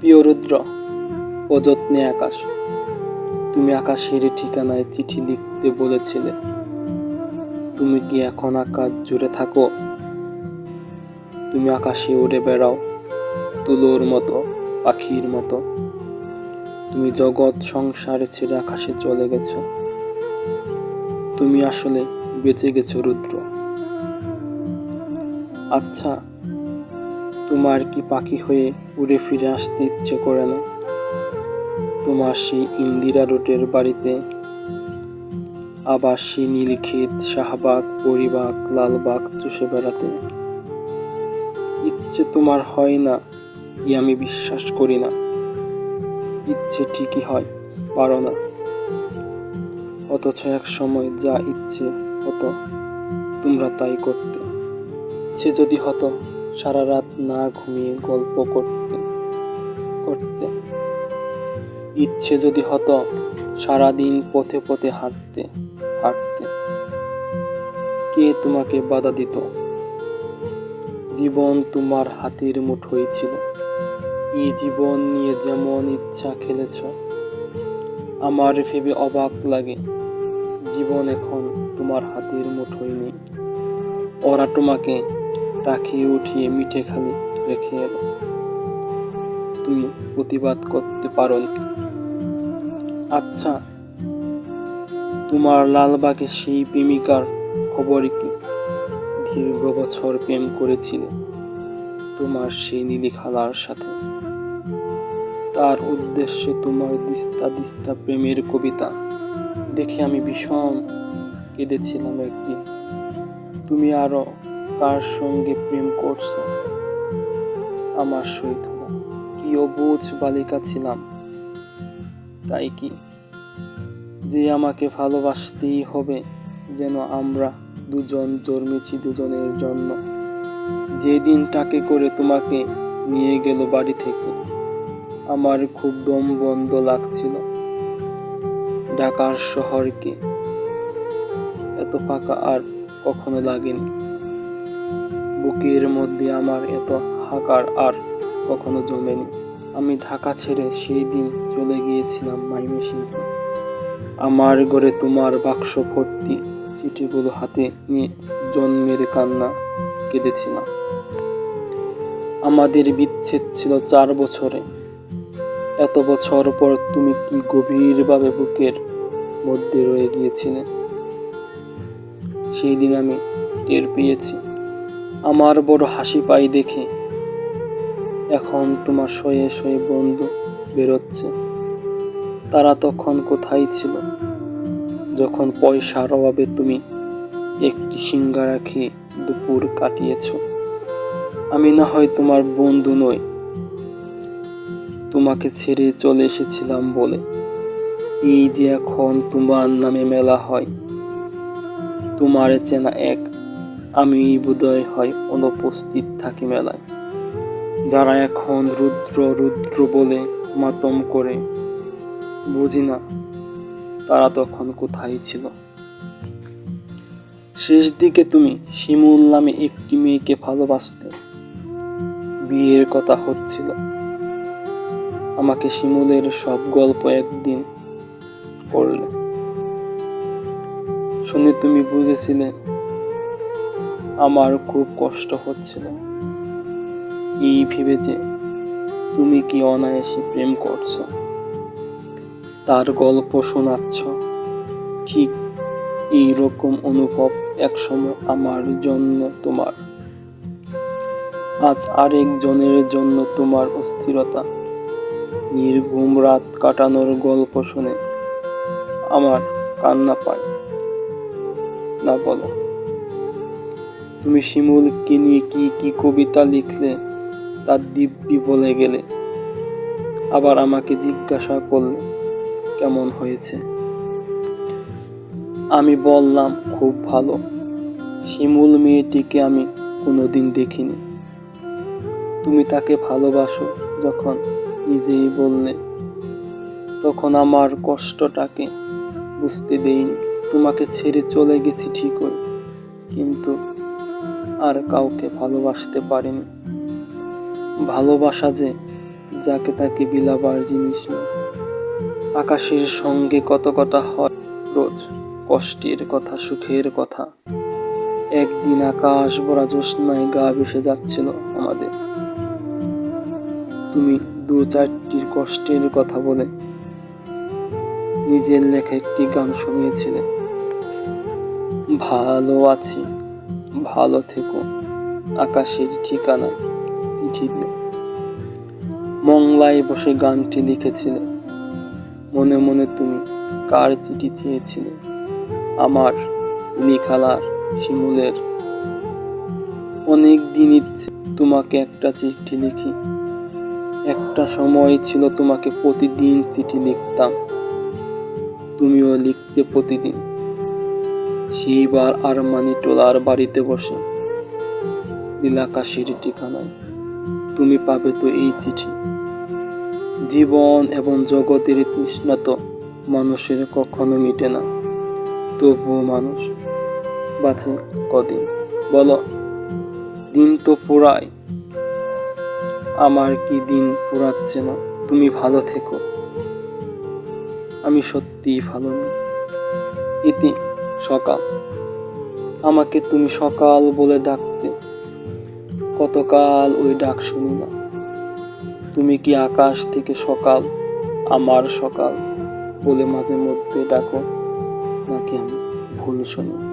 প্রিয় রুদ্র অযত্নে আকাশ। তুমি আকাশের ঠিকানায় চিঠি লিখতে বলেছিলে। তুমি কি এখন আকাশ জুড়ে থাকো? তুমি আকাশে উড়ে বেড়াও, তুলোর মতো, পাখির মতো। তুমি জগৎ সংসারে ছেড়ে আকাশে চলে গেছ। তুমি আসলে বেঁচে গেছো রুদ্র। আচ্ছা তোমার কি পাখি হয়ে উড়ে ফিরে আসতে ইচ্ছে করে না? তোমার সেই ইন্দিরা রোডের বাড়িতে, আবার সেই নীলক্ষেত, শাহবাগ, পরিবাগ, লালবাগ চষে বেড়াতে। ইচ্ছে তোমার হয় না, ই আমি বিশ্বাস করি না। ইচ্ছে ঠিকই হয়, পারো না। অথচ এক সময় যা ইচ্ছে হতো, তোমরা তাই করতে। ইচ্ছে যদি হতো সারা রাত না ঘুমিয়ে গল্প করতে করতে। ইচ্ছে যদি হতো সারাদিন পথে পথে হাঁটতে হাঁটতে। কে তোমাকে বাধা দিত? জীবন তোমার হাতের মুঠোয় ছিল। এই জীবন নিয়ে যেমন ইচ্ছা খেলেছ, আমার ভেবে অবাক লাগে। জীবন এখন তোমার হাতের মুঠোয় নেই। ওরা তোমাকে রাখিয়ে উঠিয়ে মিঠে খালি রেখে এলো। তুমি প্রতিবাদ করতে পারো আচ্ছা তোমার লালবাগে সেই প্রেমিকার খবর কি? দীর্ঘ বছর প্রেম করেছিলে তোমার সেই নীলি খালার সাথে। তার উদ্দেশ্যে তোমার দিস্তা দিস্তা প্রেমের কবিতা দেখে আমি ভীষণ কেঁদেছিলাম একদিন। তুমি আরও কার সঙ্গে প্রেম করছ। আমার সহিত কি অবুঝ বালিকা ছিলাম। তাই কি? যে আমাকে ভালোবাসতেই হবে যেন আমরা দুজন জন্মেছি দুজনের জন্য। যেদিন টাকে করে তোমাকে নিয়ে গেল বাড়ি থেকে, আমার খুব দম বন্ধ লাগছিল। ঢাকার শহরকে এত ফাঁকা আর কখনো লাগেনি। বুকের মধ্যে আমার এত হাকার আর কখনো জমেনি। আমি ঢাকা ছেড়ে সেই দিন চলে গিয়েছিলাম মাইমেসিংহে আমার ঘরে তোমার বাক্স ভর্তি চিঠিগুলো হাতে নিয়ে জন্মের কান্না কেঁদেছিলাম। আমাদের বিচ্ছেদ ছিল চার বছরে। এত বছর পর তুমি কি গভীরভাবে বুকের মধ্যে রয়ে গিয়েছিলে? সেই দিন আমি টের পেয়েছি। আমার বড় হাসি পাই দেখে। এখন তোমার শয়ে শয়ে বন্ধু বেরোচ্ছে। তারা তখন কোথায় ছিল? যখন পয়সার অভাবে তুমি একটি সিঙ্গারা খেয়ে দুপুর কাটিয়েছ। আমি না হয় তোমার বন্ধু নই। তোমাকে ছেড়ে চলে এসেছিলাম বলে। এই যে এখন তোমার নামে মেলা হয়। তোমার চেনা এক আমি বোধয় হয় অনুপস্থিত থাকি মেলায়। যারা এখন রুদ্র রুদ্র বলে মাতম করে, বুঝি না তারা তখন কোথায় ছিল। শেষ দিকে তুমি শিমুল নামে একটি মেয়েকে ভালোবাসতে। বিয়ের কথা হচ্ছিল। আমাকে শিমুলের সব গল্প একদিন পড়লে। শুনে তুমি বুঝেছিলে আমার খুব কষ্ট হচ্ছিল। এই ভেবে যে তুমি কি অনায়াসে প্রেম করছ? তার গল্প শোনাচ্ছ। ঠিক এই রকম অনুভব একসময় আমার জন্য তোমার। আজ আরেকজনের জন্য তোমার অস্থিরতা। নির্ঘুম রাত কাটানোর গল্প শুনে আমার কান্না পায়। না বলো। তুমি শিমুলকে নিয়ে কি কি কবিতা লিখলে? তার দিব্যি বলে গেলে। আবার আমাকে জিজ্ঞাসা করলে, কেমন হয়েছে? আমি বললাম, খুব ভালো। শিমুল মেয়েটিকে আমি কোনোদিন দেখিনি। তুমি তাকে ভালোবাসো যখন নিজেই বললে। তখন আমার কষ্টটাকে বুঝতে দেইনি। তোমাকে ছেড়ে চলে গেছি ঠিকই, কিন্তু আর কাউকে ভালোবাসতে পারেনি। ভালোবাসা যে, যাকে তাকে বিলাবার জিনিস নয় আকাশের সঙ্গে কত কথা হয়, রোজ কষ্টের কথা, সুখের কথা। একদিন আকাশ ভরা জ্যোৎস্নায় গা ভেসে যাচ্ছিল আমাদের। তুমি দু চারটির কষ্টের কথা বলে নিজের লেখা একটি গান শুনিয়েছিলে। ভালো আছি। ভালো থেকো। আকাশের ঠিকানা চিঠি দিও। মংলায় বসে গানটি লিখেছিলে। মনে মনে তুমি কার চিঠি চেয়েছিলে? আমার লিখালার শিমুলের। অনেক দিন ইচ্ছে তোমাকে একটা চিঠি লিখি। একটা সময় ছিল তোমাকে প্রতিদিন চিঠি লিখতাম। তুমিও লিখতে প্রতিদিন। সেইবার আর আরমানি টোলার বাড়িতে বসে। নীলাকাশির ঠিকানায়। তুমি পাবে তো এই চিঠি। জীবন এবং জগতের তৃষ্ণা তো মানুষের কখনো মিটে না। তবুও মানুষ বাঁচে কদিন। বলো, দিন তো পুরায় আমার কি দিন পুরাচ্ছে না? তুমি ভালো থেকো। আমি সত্যিই ভালো নেই। ইতি সকাল। আমাকে তুমি সকাল বলে ডাকতে। কতকাল ওই ডাক শুনি না। তুমি কি আকাশ থেকে সকাল, আমার সকাল বলে মাঝে মধ্যে ডাকো? নাকি আমি ভুল শুনি?